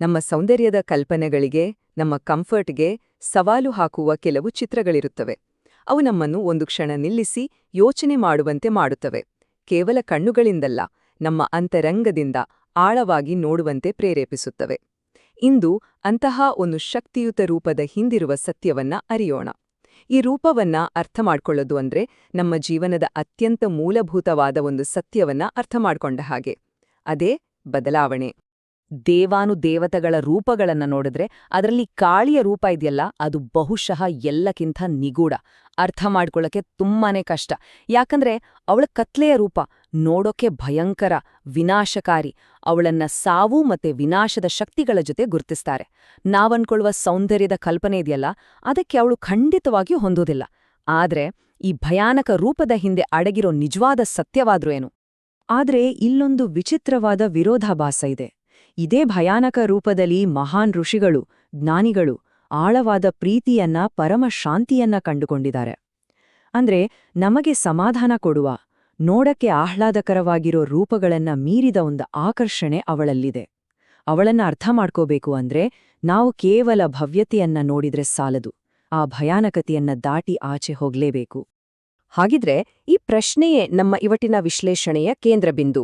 ನಮ್ಮ ಸೌಂದರ್ಯದ ಕಲ್ಪನೆಗಳಿಗೆ, ನಮ್ಮ ಕಂಫರ್ಟ್ಗೆ ಸವಾಲು ಹಾಕುವ ಕೆಲವು ಚಿತ್ರಗಳಿರುತ್ತವೆ. ಅವು ನಮ್ಮನ್ನು ಒಂದು ಕ್ಷಣ ನಿಲ್ಲಿಸಿ ಯೋಚನೆ ಮಾಡುವಂತೆ ಮಾಡುತ್ತವೆ. ಕೇವಲ ಕಣ್ಣುಗಳಿಂದಲ್ಲ, ನಮ್ಮ ಅಂತರಂಗದಿಂದ ಆಳವಾಗಿ ನೋಡುವಂತೆ ಪ್ರೇರೇಪಿಸುತ್ತವೆ. ಇಂದು ಅಂತಹ ಒಂದು ಶಕ್ತಿಯುತ ರೂಪದ ಹಿಂದಿರುವ ಸತ್ಯವನ್ನ ಅರಿಯೋಣ. ಈ ರೂಪವನ್ನ ಅರ್ಥ ಮಾಡಿಕೊಳ್ಳೋದು ಅಂದ್ರೆ ನಮ್ಮ ಜೀವನದ ಅತ್ಯಂತ ಮೂಲಭೂತವಾದ ಒಂದು ಸತ್ಯವನ್ನ ಅರ್ಥ ಮಾಡಿಕೊಂಡ ಹಾಗೆ. ಅದೇ ಬದಲಾವಣೆ. ದೇವಾನುದೇವತೆಗಳ ರೂಪಗಳನ್ನ ನೋಡಿದ್ರೆ ಅದರಲ್ಲಿ ಕಾಳಿಯ ರೂಪ ಇದೆಯಲ್ಲ, ಅದು ಬಹುಶಃ ಎಲ್ಲಕ್ಕಿಂತ ನಿಗೂಢ. ಅರ್ಥ ಮಾಡ್ಕೊಳ್ಳೋಕೆ ತುಂಬಾನೇ ಕಷ್ಟ. ಯಾಕಂದ್ರೆ ಅವಳ ಕತ್ಲೆಯ ರೂಪ ನೋಡೋಕೆ ಭಯಂಕರ, ವಿನಾಶಕಾರಿ. ಅವಳನ್ನ ಸಾವು ಮತ್ತೆ ವಿನಾಶದ ಶಕ್ತಿಗಳ ಜೊತೆ ಗುರುತಿಸ್ತಾರೆ. ನಾವನ್ಕೊಳ್ಳುವ ಸೌಂದರ್ಯದ ಕಲ್ಪನೆ ಇದೆಯಲ್ಲ, ಅದಕ್ಕೆ ಅವಳು ಖಂಡಿತವಾಗಿಯೂ ಹೊಂದೋದಿಲ್ಲ. ಆದ್ರೆ ಈ ಭಯಾನಕ ರೂಪದ ಹಿಂದೆ ಅಡಗಿರೋ ನಿಜವಾದ ಸತ್ಯವಾದ್ರೂ ಏನು? ಆದ್ರೆ ಇಲ್ಲೊಂದು ವಿಚಿತ್ರವಾದ ವಿರೋಧಾಭಾಸ ಇದೆ. ಇದೇ ಭಯಾನಕ ರೂಪದಲ್ಲಿ ಮಹಾನ್ ಋಷಿಗಳು, ಜ್ಞಾನಿಗಳು ಆಳವಾದ ಪ್ರೀತಿಯನ್ನ, ಪರಮ ಶಾಂತಿಯನ್ನ ಕಂಡುಕೊಂಡಿದ್ದಾರೆ. ಅಂದ್ರೆ ನಮಗೆ ಸಮಾಧಾನ ಕೊಡುವ, ನೋಡಕ್ಕೆ ಆಹ್ಲಾದಕರವಾಗಿರೋ ರೂಪಗಳನ್ನ ಮೀರಿದ ಒಂದು ಆಕರ್ಷಣೆ ಅವಳಲ್ಲಿದೆ. ಅವಳನ್ನ ಅರ್ಥ ಮಾಡ್ಕೋಬೇಕು ಅಂದ್ರೆ ನಾವು ಕೇವಲ ಭವ್ಯತೆಯನ್ನ ನೋಡಿದ್ರೆ ಸಾಲದು, ಆ ಭಯಾನಕತೆಯನ್ನ ದಾಟಿ ಆಚೆ ಹೋಗ್ಲೇಬೇಕು. ಹಾಗಿದ್ರೆ ಈ ಪ್ರಶ್ನೆಯೇ ನಮ್ಮ ಇವಟಿನ ವಿಶ್ಲೇಷಣೆಯ ಕೇಂದ್ರಬಿಂದು.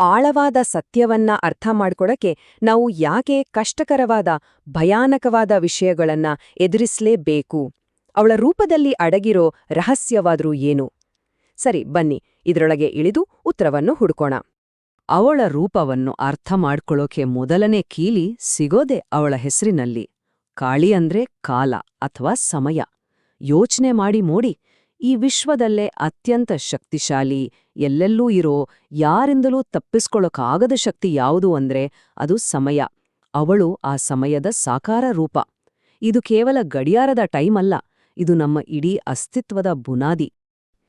ಆಳವಾದ ಸತ್ಯವನ್ನ ಅರ್ಥ ಮಾಡ್ಕೊಡಕ್ಕೆ ನಾವು ಯಾಕೆ ಕಷ್ಟಕರವಾದ, ಭಯಾನಕವಾದ ವಿಷಯಗಳನ್ನ ಎದುರಿಸಲೇಬೇಕು? ಅವಳ ರೂಪದಲ್ಲಿ ಅಡಗಿರೋ ರಹಸ್ಯವಾದ್ರೂ ಏನು? ಸರಿ, ಬನ್ನಿ, ಇದರೊಳಗೆ ಇಳಿದು ಉತ್ತರವನ್ನು ಹುಡುಕೋಣ. ಅವಳ ರೂಪವನ್ನು ಅರ್ಥ ಮಾಡ್ಕೊಳ್ಳೋಕೆ ಮೊದಲನೇ ಕೀಲಿ ಸಿಗೋದೆ ಅವಳ ಹೆಸರಿನಲ್ಲಿ. ಕಾಳಿ ಅಂದ್ರೆ ಕಾಲ ಅಥವಾ ಸಮಯ. ಯೋಚನೆ ಮಾಡಿ ಮೋಡಿ ಈ ವಿಶ್ವದಲ್ಲೇ ಅತ್ಯಂತ ಶಕ್ತಿಶಾಲಿ, ಎಲ್ಲೆಲ್ಲೂ ಇರೋ, ಯಾರಿಂದಲೂ ತಪ್ಪಿಸ್ಕೊಳ್ಳೋಕಾಗದ ಶಕ್ತಿ ಯಾವುದು ಅಂದ್ರೆ ಅದು ಸಮಯ. ಅವಳು ಆ ಸಮಯದ ಸಾಕಾರ ರೂಪ. ಇದು ಕೇವಲ ಗಡಿಯಾರದ ಟೈಮ್ ಅಲ್ಲ, ಇದು ನಮ್ಮ ಇಡೀ ಅಸ್ತಿತ್ವದ ಬುನಾದಿ.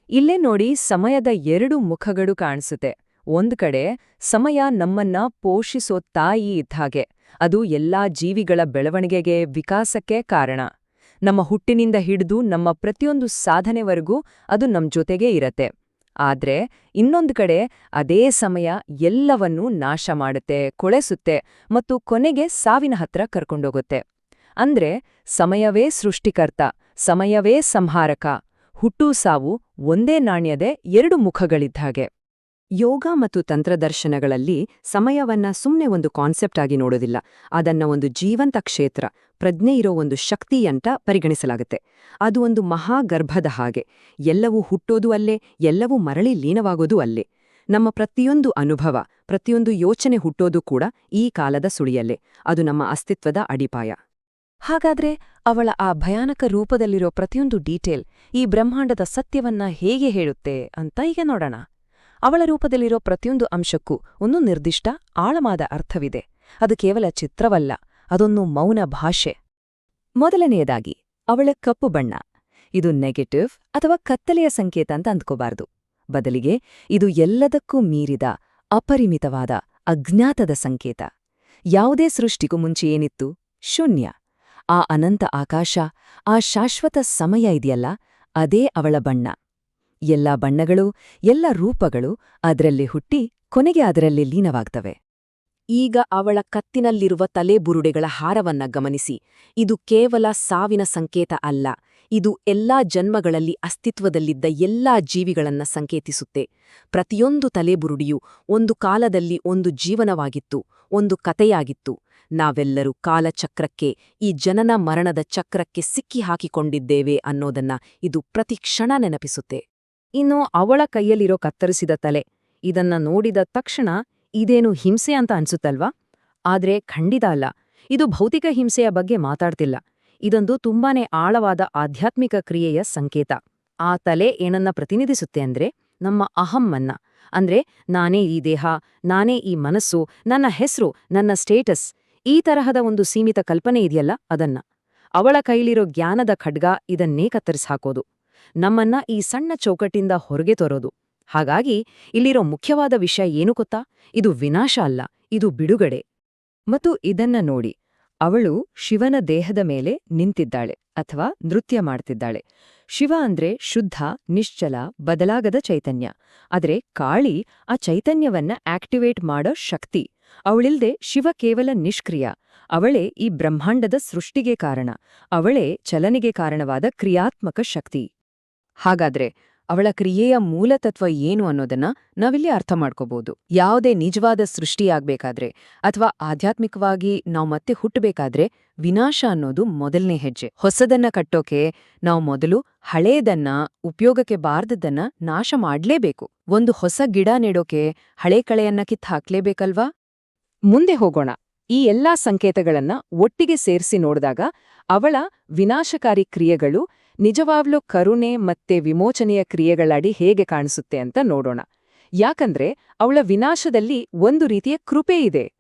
ಇಲ್ಲೇ ನೋಡಿ ಸಮಯದ ಎರಡು ಮುಖಗಳು ಕಾಣಿಸುತ್ತೆ. ಒಂದು ಕಡೆ ಸಮಯ ನಮ್ಮನ್ನ ಪೋಷಿಸೋ ತಾಯಿ ಇದ್ದಾಗೆ ಅದು ಎಲ್ಲಾ ಜೀವಿಗಳ ಬೆಳವಣಿಗೆಗೆ ವಿಕಾಸಕ್ಕೆ ಕಾರಣ. ನಮ್ಮ ಹುಟ್ಟಿನಿಂದ ಹಿಡಿದು ನಮ್ಮ ಪ್ರತಿಯೊಂದು ಸಾಧನೆವರೆಗೂ ಅದು ನಮ್ಮ ಜೊತೆಗೇ ಇರತ್ತೆ. ಆದ್ರೆ ಇನ್ನೊಂದು ಕಡೆ ಅದೇ ಸಮಯ ಎಲ್ಲವನ್ನೂ ನಾಶ ಮಾಡುತ್ತೆ, ಕೊಳೆಸುತ್ತೆ ಮತ್ತು ಕೊನೆಗೆ ಸಾವಿನ ಹತ್ರ ಕರ್ಕೊಂಡೋಗುತ್ತೆ. ಅಂದ್ರೆ ಸಮಯವೇ ಸೃಷ್ಟಿಕರ್ತ, ಸಮಯವೇ ಸಂಹಾರಕ, ಹುಟ್ಟು ಸಾವು ಒಂದೇ ನಾಣ್ಯದೆ ಎರಡು ಮುಖಗಳಿದ್ದಾಗೆ ಯೋಗ ಮತ್ತು ತಂತ್ರದರ್ಶನಗಳಲ್ಲಿ ಸಮಯವನ್ನ ಸುಮ್ಮನೆ ಒಂದು ಕಾನ್ಸೆಪ್ಟ್ ಆಗಿ ನೋಡೋದಿಲ್ಲ. ಅದನ್ನ ಒಂದು ಜೀವಂತ ಕ್ಷೇತ್ರ, ಪ್ರಜ್ಞೆ ಇರೋ ಒಂದು ಶಕ್ತಿಯಂತ ಪರಿಗಣಿಸಲಾಗುತ್ತೆ. ಅದು ಒಂದು ಮಹಾಗರ್ಭದ ಹಾಗೆ. ಎಲ್ಲವೂ ಹುಟ್ಟೋದು ಅಲ್ಲೇ, ಎಲ್ಲವೂ ಮರಳಿ ಲೀನವಾಗೋದು ಅಲ್ಲೇ. ನಮ್ಮ ಪ್ರತಿಯೊಂದು ಅನುಭವ, ಪ್ರತಿಯೊಂದು ಯೋಚನೆ ಹುಟ್ಟೋದು ಕೂಡ ಈ ಕಾಲದ ಸುಳಿಯಲ್ಲೇ. ಅದು ನಮ್ಮ ಅಸ್ತಿತ್ವದ ಅಡಿಪಾಯ. ಹಾಗಾದ್ರೆ ಅವಳ ಆ ಭಯಾನಕ ರೂಪದಲ್ಲಿರೋ ಪ್ರತಿಯೊಂದು ಡೀಟೇಲ್ ಈ ಬ್ರಹ್ಮಾಂಡದ ಸತ್ಯವನ್ನ ಹೇಗೆ ಹೇಳುತ್ತೆ ಅಂತ ಈಗ ನೋಡೋಣ. ಅವಳ ರೂಪದಲ್ಲಿರೋ ಪ್ರತಿಯೊಂದು ಅಂಶಕ್ಕೂ ಒಂದು ನಿರ್ದಿಷ್ಟ ಆಳಮಾದ ಅರ್ಥವಿದೆ. ಅದು ಕೇವಲ ಚಿತ್ರವಲ್ಲ, ಅದೊಂದು ಮೌನ ಭಾಷೆ. ಮೊದಲನೆಯದಾಗಿ, ಅವಳ ಕಪ್ಪು ಬಣ್ಣ. ಇದು ನೆಗೆಟಿವ್ ಅಥವಾ ಕತ್ತಲೆಯ ಸಂಕೇತ ಅಂತ ಅಂದ್ಕೋಬಾರ್ದು. ಬದಲಿಗೆ, ಇದು ಎಲ್ಲದಕ್ಕೂ ಮೀರಿದ, ಅಪರಿಮಿತವಾದ, ಅಜ್ಞಾತದ ಸಂಕೇತ. ಯಾವುದೇ ಸೃಷ್ಟಿಗೂ ಮುಂಚೆ ಏನಿತ್ತು? ಶೂನ್ಯ. ಆ ಅನಂತ ಆಕಾಶ, ಆ ಶಾಶ್ವತ ಸಮಯ ಇದೆಯಲ್ಲ, ಅದೇ ಅವಳ ಬಣ್ಣ. ಎಲ್ಲ ಬಣ್ಣಗಳು, ಎಲ್ಲ ರೂಪಗಳು ಅದರಲ್ಲಿ ಹುಟ್ಟಿ ಕೊನೆಗೆ ಅದರಲ್ಲಿ ಲೀನವಾಗ್ತವೆ. ಈಗ ಅವಳ ಕತ್ತಿನಲ್ಲಿರುವ ತಲೆಬುರುಡೆಗಳ ಹಾರವನ್ನ ಗಮನಿಸಿ. ಇದು ಕೇವಲ ಸಾವಿನ ಸಂಕೇತ ಅಲ್ಲ. ಇದು ಎಲ್ಲಾ ಜನ್ಮಗಳಲ್ಲಿ ಅಸ್ತಿತ್ವದಲ್ಲಿದ್ದ ಎಲ್ಲಾ ಜೀವಿಗಳನ್ನ ಸಂಕೇತಿಸುತ್ತೆ. ಪ್ರತಿಯೊಂದು ತಲೆಬುರುಡಿಯೂ ಒಂದು ಕಾಲದಲ್ಲಿ ಒಂದು ಜೀವನವಾಗಿತ್ತು, ಒಂದು ಕತೆಯಾಗಿತ್ತು ನಾವೆಲ್ಲರೂ ಕಾಲಚಕ್ರಕ್ಕೆ, ಈ ಜನನ ಮರಣದ ಚಕ್ರಕ್ಕೆ ಸಿಕ್ಕಿ ಹಾಕಿಕೊಂಡಿದ್ದೇವೆ ಅನ್ನೋದನ್ನ ಇದು ಪ್ರತಿಕ್ಷಣ ನೆನಪಿಸುತ್ತೆ. ಇನ್ನು ಅವಳ ಕೈಯಲ್ಲಿರೋ ಕತ್ತರಿಸಿದ ತಲೆ. ಇದನ್ನ ನೋಡಿದ ತಕ್ಷಣ ಇದೇನು ಹಿಂಸೆ ಅಂತ ಅನ್ಸುತ್ತಲ್ವಾ? ಆದ್ರೆ ಖಂಡಿತ ಅಲ್ಲ. ಇದು ಭೌತಿಕ ಹಿಂಸೆಯ ಬಗ್ಗೆ ಮಾತಾಡ್ತಿಲ್ಲ. ಇದೊಂದು ತುಂಬಾನೇ ಆಳವಾದ ಆಧ್ಯಾತ್ಮಿಕ ಕ್ರಿಯೆಯ ಸಂಕೇತ. ಆ ತಲೆ ಏನನ್ನ ಪ್ರತಿನಿಧಿಸುತ್ತೆ ಅಂದ್ರೆ ನಮ್ಮ ಅಹಮ್ಮನ್ನ. ಅಂದ್ರೆ ನಾನೇ ಈ ದೇಹ, ನಾನೇ ಈ ಮನಸ್ಸು, ನನ್ನ ಹೆಸರು, ನನ್ನ ಸ್ಟೇಟಸ್, ಈ ತರಹದ ಒಂದು ಸೀಮಿತ ಕಲ್ಪನೆ ಇದೆಯಲ್ಲ ಅದನ್ನ. ಅವಳ ಕೈಲಿರೋ ಜ್ಞಾನದ ಖಡ್ಗ ಇದನ್ನೇ ಕತ್ತರಿಸ್ಹಾಕೋದು. ನಮ್ಮನ್ನ ಈ ಸಣ್ಣ ಚೌಕಟ್ಟಿಂದ ಹೊರಗೆ ತರೋದು. ಹಾಗಾಗಿ ಇಲ್ಲಿರೋ ಮುಖ್ಯವಾದ ವಿಷಯ ಏನು ಗೊತ್ತಾ? ಇದು ವಿನಾಶ ಅಲ್ಲ, ಇದು ಬಿಡುಗಡೆ. ಮತ್ತು ಇದನ್ನ ನೋಡಿ, ಅವಳು ಶಿವನ ದೇಹದ ಮೇಲೆ ನಿಂತಿದ್ದಾಳೆ ಅಥವಾ ನೃತ್ಯ ಮಾಡ್ತಿದ್ದಾಳೆ. ಶಿವ ಅಂದ್ರೆ ಶುದ್ಧ, ನಿಶ್ಚಲ, ಬದಲಾಗದ ಚೈತನ್ಯ. ಆದರೆ ಕಾಳಿ ಆ ಚೈತನ್ಯವನ್ನ ಆಕ್ಟಿವೇಟ್ ಮಾಡೋ ಶಕ್ತಿ. ಅವಳಿಲ್ದೆ ಶಿವ ಕೇವಲ ನಿಷ್ಕ್ರಿಯ. ಅವಳೇ ಈ ಬ್ರಹ್ಮಾಂಡದ ಸೃಷ್ಟಿಗೆ ಕಾರಣ. ಅವಳೇ ಚಲನೆಗೆ ಕಾರಣವಾದ ಕ್ರಿಯಾತ್ಮಕ ಶಕ್ತಿ. ಹಾಗಾದ್ರೆ ಅವಳ ಕ್ರಿಯೆಯ ಮೂಲತತ್ವ ಏನು ಅನ್ನೋದನ್ನ ನಾವಿಲ್ಲಿ ಅರ್ಥ ಮಾಡ್ಕೋಬಹುದು ಯಾವುದೇ ನಿಜವಾದ ಸೃಷ್ಟಿಯಾಗಬೇಕಾದ್ರೆ ಅಥವಾ ಆಧ್ಯಾತ್ಮಿಕವಾಗಿ ನಾವು ಮತ್ತೆ ಹುಟ್ಟಬೇಕಾದ್ರೆ ವಿನಾಶ ಅನ್ನೋದು ಮೊದಲನೇ ಹೆಜ್ಜೆ. ಹೊಸದನ್ನ ಕಟ್ಟೋಕೆ ನಾವು ಮೊದಲು ಹಳೇದನ್ನ, ಉಪಯೋಗಕ್ಕೆ ಬಾರ್ದದ್ದನ್ನ ನಾಶ ಮಾಡ್ಲೇಬೇಕು. ಒಂದು ಹೊಸ ಗಿಡ ನೆಡೋಕೆ ಹಳೆ ಕಳೆಯನ್ನ ಕಿತ್ ಹಾಕ್ಲೇಬೇಕಲ್ವಾ? ಮುಂದೆ ಹೋಗೋಣ. ಈ ಎಲ್ಲಾ ಸಂಕೇತಗಳನ್ನ ಒಟ್ಟಿಗೆ ಸೇರಿಸಿ ನೋಡಿದಾಗ ಅವಳ ವಿನಾಶಕಾರಿ ಕ್ರಿಯೆಗಳು ನಿಜವಾಗ್ಲೂ ಕರುಣೆ ಮತ್ತೆ ವಿಮೋಚನೆಯ ಕ್ರಿಯೆಗಳಡಿ ಹೇಗೆ ಕಾಣಿಸುತ್ತೆ ಅಂತ ನೋಡೋಣ. ಯಾಕಂದ್ರೆ ಅವಳ ವಿನಾಶದಲ್ಲಿ ಒಂದು ರೀತಿಯ ಕೃಪೆ ಇದೆ.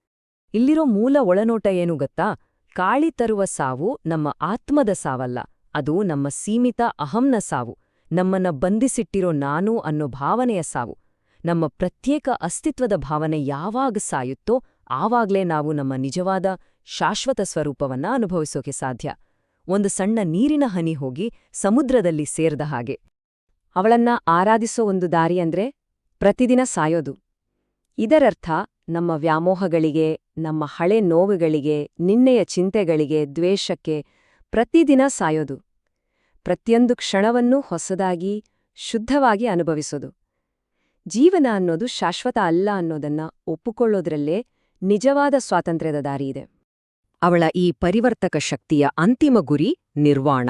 ಇಲ್ಲಿರೋ ಮೂಲ ಒಳನೋಟ ಏನು ಗೊತ್ತಾ? ಕಾಳಿ ತರುವ ಸಾವು ನಮ್ಮ ಆತ್ಮದ ಸಾವಲ್ಲ. ಅದು ನಮ್ಮ ಸೀಮಿತ ಅಹಂನ ಸಾವು. ನಮ್ಮನ್ನ ಬಂಧಿಸಿಟ್ಟಿರೋ ನಾನು ಅನ್ನೋ ಭಾವನೆಯ ಸಾವು. ನಮ್ಮ ಪ್ರತ್ಯೇಕ ಅಸ್ತಿತ್ವದ ಭಾವನೆ ಯಾವಾಗ ಸಾಯುತ್ತೋ ಆವಾಗ್ಲೇ ನಾವು ನಮ್ಮ ನಿಜವಾದ ಶಾಶ್ವತ ಸ್ವರೂಪವನ್ನ ಅನುಭವಿಸೋಕೆ ಸಾಧ್ಯ. ಒಂದು ಸಣ್ಣ ನೀರಿನ ಹನಿ ಹೋಗಿ ಸಮುದ್ರದಲ್ಲಿ ಸೇರ್ದ ಹಾಗೆ. ಅವಳನ್ನ ಆರಾಧಿಸೋ ಒಂದು ದಾರಿ ಅಂದ್ರೆ ಪ್ರತಿದಿನ ಸಾಯೋದು. ಇದರರ್ಥ ನಮ್ಮ ವ್ಯಾಮೋಹಗಳಿಗೆ, ನಮ್ಮ ಹಳೆ ನೋವುಗಳಿಗೆ, ನಿನ್ನೆಯ ಚಿಂತೆಗಳಿಗೆ, ದ್ವೇಷಕ್ಕೆ ಪ್ರತಿದಿನ ಸಾಯೋದು. ಪ್ರತಿಯೊಂದು ಕ್ಷಣವನ್ನೂ ಹೊಸದಾಗಿ, ಶುದ್ಧವಾಗಿ ಅನುಭವಿಸೋದು. ಜೀವನ ಅನ್ನೋದು ಶಾಶ್ವತ ಅಲ್ಲ ಅನ್ನೋದನ್ನ ಒಪ್ಪಿಕೊಳ್ಳೋದ್ರಲ್ಲೇ ನಿಜವಾದ ಸ್ವಾತಂತ್ರ್ಯದ ದಾರಿಯಿದೆ ಅವಳ ಈ ಪರಿವರ್ತಕ ಶಕ್ತಿಯ ಅಂತಿಮ ಗುರಿ ನಿರ್ವಾಣ.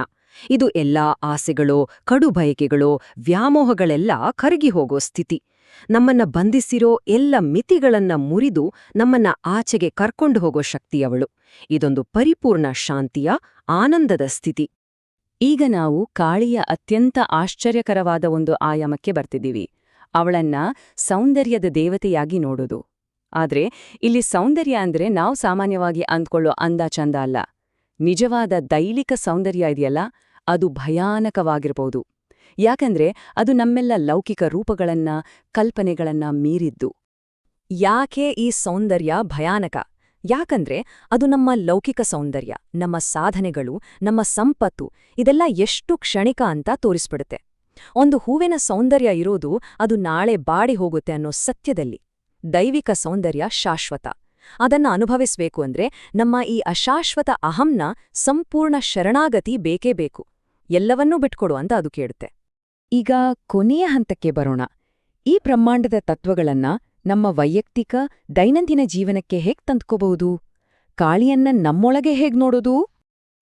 ಇದು ಎಲ್ಲಾ ಆಸೆಗಳೋ, ಕಡು ಬಯಕೆಗಳೋ, ವ್ಯಾಮೋಹಗಳೆಲ್ಲ ಕರಗಿಹೋಗೋ ಸ್ಥಿತಿ. ನಮ್ಮನ್ನ ಬಂಧಿಸಿರೋ ಎಲ್ಲ ಮಿತಿಗಳನ್ನ ಮುರಿದು ನಮ್ಮನ್ನ ಆಚೆಗೆ ಕರ್ಕೊಂಡು ಹೋಗೋ ಶಕ್ತಿಯವಳು ಇದೊಂದು ಪರಿಪೂರ್ಣ ಶಾಂತಿಯ, ಆನಂದದ ಸ್ಥಿತಿ. ಈಗ ನಾವು ಕಾಳಿಯ ಅತ್ಯಂತ ಆಶ್ಚರ್ಯಕರವಾದ ಒಂದು ಆಯಾಮಕ್ಕೆ ಬರ್ತಿದ್ದೀವಿ. ಅವಳನ್ನ ಸೌಂದರ್ಯದ ದೇವತೆಯಾಗಿ ನೋಡೋದು. ಆದ್ರೆ ಇಲ್ಲಿ ಸೌಂದರ್ಯ ಅಂದ್ರೆ ನಾವು ಸಾಮಾನ್ಯವಾಗಿ ಅಂದ್ಕೊಳ್ಳೋ ಅಂದ ಚಂದ ಅಲ್ಲ. ನಿಜವಾದ ದೈಲಿಕ ಸೌಂದರ್ಯ ಇದೆಯಲ್ಲ, ಅದು ಭಯಾನಕವಾಗಿರಬಹುದು ಯಾಕಂದ್ರೆ ಅದು ನಮ್ಮೆಲ್ಲ ಲೌಕಿಕ ರೂಪಗಳನ್ನ, ಕಲ್ಪನೆಗಳನ್ನ ಮೀರಿದ್ದು. ಯಾಕೆ ಈ ಸೌಂದರ್ಯ ಭಯಾನಕ? ಯಾಕಂದ್ರೆ ಅದು ನಮ್ಮ ಲೌಕಿಕ ಸೌಂದರ್ಯ, ನಮ್ಮ ಸಾಧನೆಗಳು, ನಮ್ಮ ಸಂಪತ್ತು, ಇದೆಲ್ಲ ಎಷ್ಟು ಕ್ಷಣಿಕ ಅಂತ ತೋರಿಸ್ಬಿಡುತ್ತೆ. ಒಂದು ಹೂವಿನ ಸೌಂದರ್ಯ ಇರೋದು ಅದು ನಾಳೆ ಬಾಡಿ ಹೋಗುತ್ತೆ ಅನ್ನೋ ಸತ್ಯದಲ್ಲಿ. ದೈವಿಕ ಸೌಂದರ್ಯ ಶಾಶ್ವತ. ಅದನ್ನ ಅನುಭವಿಸಬೇಕು ಅಂದ್ರೆ ನಮ್ಮ ಈ ಅಶಾಶ್ವತ ಅಹಂನ ಸಂಪೂರ್ಣ ಶರಣಾಗತಿ ಬೇಕೇ ಬೇಕು. ಎಲ್ಲವನ್ನೂ ಬಿಟ್ಕೊಡು ಅಂತ ಅದು ಕೇಳುತ್ತೆ. ಈಗ ಕೊನೆಯ ಹಂತಕ್ಕೆ ಬರೋಣ. ಈ ಬ್ರಹ್ಮಾಂಡದ ತತ್ವಗಳನ್ನ ನಮ್ಮ ವೈಯಕ್ತಿಕ, ದೈನಂದಿನ ಜೀವನಕ್ಕೆ ಹೇಗ್ ತಂದ್ಕೋಬಹುದು? ಕಾಳಿಯನ್ನ ನಮ್ಮೊಳಗೆ ಹೇಗ್ ನೋಡೋದು?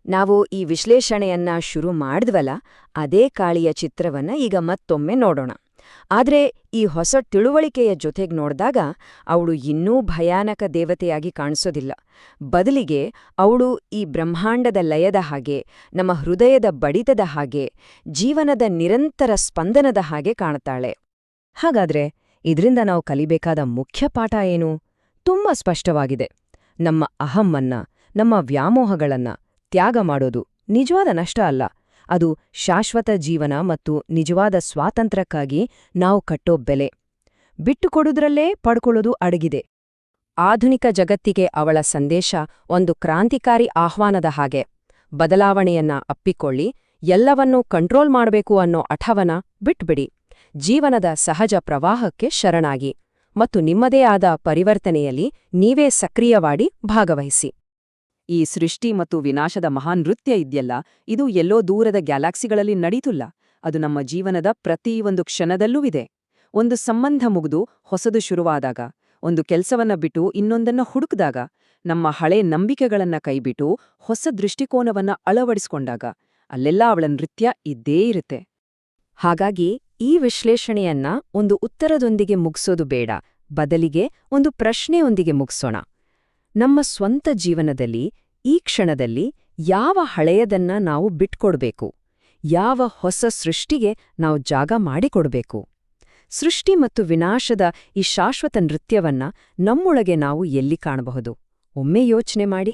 ನಾವು ಈ ವಿಶ್ಲೇಷಣೆಯನ್ನ ಶುರು ಮಾಡಿದ್ವಲ್ಲ, ಅದೇ ಕಾಳಿಯ ಚಿತ್ರವನ್ನ ಈಗ ಮತ್ತೊಮ್ಮೆ ನೋಡೋಣ. ಆದ್ರೆ ಈ ಹೊಸ ತಿಳುವಳಿಕೆಯ ಜೊತೆಗೆ ನೋಡಿದಾಗ ಅವಳು ಇನ್ನೂ ಭಯಾನಕ ದೇವತೆಯಾಗಿ ಕಾಣಿಸೋದಿಲ್ಲ. ಬದಲಿಗೆ ಅವಳು ಈ ಬ್ರಹ್ಮಾಂಡದ ಲಯದ ಹಾಗೆ, ನಮ್ಮ ಹೃದಯದ ಬಡಿತದ ಹಾಗೆ, ಜೀವನದ ನಿರಂತರ ಸ್ಪಂದನದ ಹಾಗೆ ಕಾಣ್ತಾಳೆ. ಹಾಗಾದ್ರೆ ಇದರಿಂದ ನಾವು ಕಲಿಬೇಕಾದ ಮುಖ್ಯ ಪಾಠ ಏನು? ತುಂಬಾ ಸ್ಪಷ್ಟವಾಗಿದೆ. ನಮ್ಮ ಅಹಮ್ಮನ್ನ, ನಮ್ಮ ವ್ಯಾಮೋಹಗಳನ್ನ ತ್ಯಾಗ ಮಾಡೋದು ನಿಜವಾದ ನಷ್ಟ ಅಲ್ಲ. ಅದು ಶಾಶ್ವತ ಜೀವನ ಮತ್ತು ನಿಜವಾದ ಸ್ವಾತಂತ್ರ್ಯಕ್ಕಾಗಿ ನಾವು ಕಟ್ಟೋ ಬೆಲೆ. ಬಿಟ್ಟುಕೊಡುದ್ರಲ್ಲೇ ಪಡ್ಕೊಳ್ಳೋದು ಅಡಗಿದೆ. ಆಧುನಿಕ ಜಗತ್ತಿಗೆ ಅವಳ ಸಂದೇಶ ಒಂದು ಕ್ರಾಂತಿಕಾರಿ ಆಹ್ವಾನದ ಹಾಗೆ. ಬದಲಾವಣೆಯನ್ನ ಅಪ್ಪಿಕೊಳ್ಳಿ, ಎಲ್ಲವನ್ನೂ ಕಂಟ್ರೋಲ್ ಮಾಡಬೇಕು ಅನ್ನೋ ಅಠವನ ಬಿಟ್ಬಿಡಿ. ಜೀವನದ ಸಹಜ ಪ್ರವಾಹಕ್ಕೆ ಶರಣಾಗಿ ಮತ್ತು ನಿಮ್ಮದೇ ಆದ ಪರಿವರ್ತನೆಯಲ್ಲಿ ನೀವೇ ಸಕ್ರಿಯವಾಡಿ ಭಾಗವಹಿಸಿ. ಈ ಸೃಷ್ಟಿ ಮತ್ತು ವಿನಾಶದ ಮಹಾನ್ ನೃತ್ಯ ಇದೆಯಲ್ಲ, ಇದು ಎಲ್ಲೋ ದೂರದ ಗ್ಯಾಲಾಕ್ಸಿಗಳಲ್ಲಿ ನಡೀತುಲ್ಲ. ಅದು ನಮ್ಮ ಜೀವನದ ಪ್ರತಿಯೊಂದು ಕ್ಷಣದಲ್ಲೂ ಇದೆ. ಒಂದು ಸಂಬಂಧ ಮುಗಿದು ಹೊಸದು ಶುರುವಾದಾಗ, ಒಂದು ಕೆಲಸವನ್ನ ಬಿಟ್ಟು ಇನ್ನೊಂದನ್ನ ಹುಡುಕ್ದಾಗ, ನಮ್ಮ ಹಳೆ ನಂಬಿಕೆಗಳನ್ನ ಕೈಬಿಟ್ಟು ಹೊಸ ದೃಷ್ಟಿಕೋನವನ್ನ ಅಳವಡಿಸಿಕೊಂಡಾಗ, ಅಲ್ಲೆಲ್ಲ ಅವಳ ನೃತ್ಯ ಇದ್ದೇ ಇರುತ್ತೆ. ಹಾಗಾಗಿ ಈ ವಿಶ್ಲೇಷಣೆಯನ್ನ ಒಂದು ಉತ್ತರದೊಂದಿಗೆ ಮುಗಿಸೋದು ಬೇಡ. ಬದಲಿಗೆ ಒಂದು ಪ್ರಶ್ನೆಯೊಂದಿಗೆ ಮುಗ್ಸೋಣ. ನಮ್ಮ ಸ್ವಂತ ಜೀವನದಲ್ಲಿ, ಈ ಕ್ಷಣದಲ್ಲಿ ಯಾವ ಹಳೆಯದನ್ನ ನಾವು ಬಿಟ್ಕೊಡ್ಬೇಕು? ಯಾವ ಹೊಸ ಸೃಷ್ಟಿಗೆ ನಾವು ಜಾಗ ಮಾಡಿಕೊಡ್ಬೇಕು? ಸೃಷ್ಟಿ ಮತ್ತು ವಿನಾಶದ ಈ ಶಾಶ್ವತ ನೃತ್ಯವನ್ನ ನಮ್ಮೊಳಗೆ ನಾವು ಎಲ್ಲಿ ಕಾಣಬಹುದು? ಒಮ್ಮೆ ಯೋಚನೆ ಮಾಡಿ.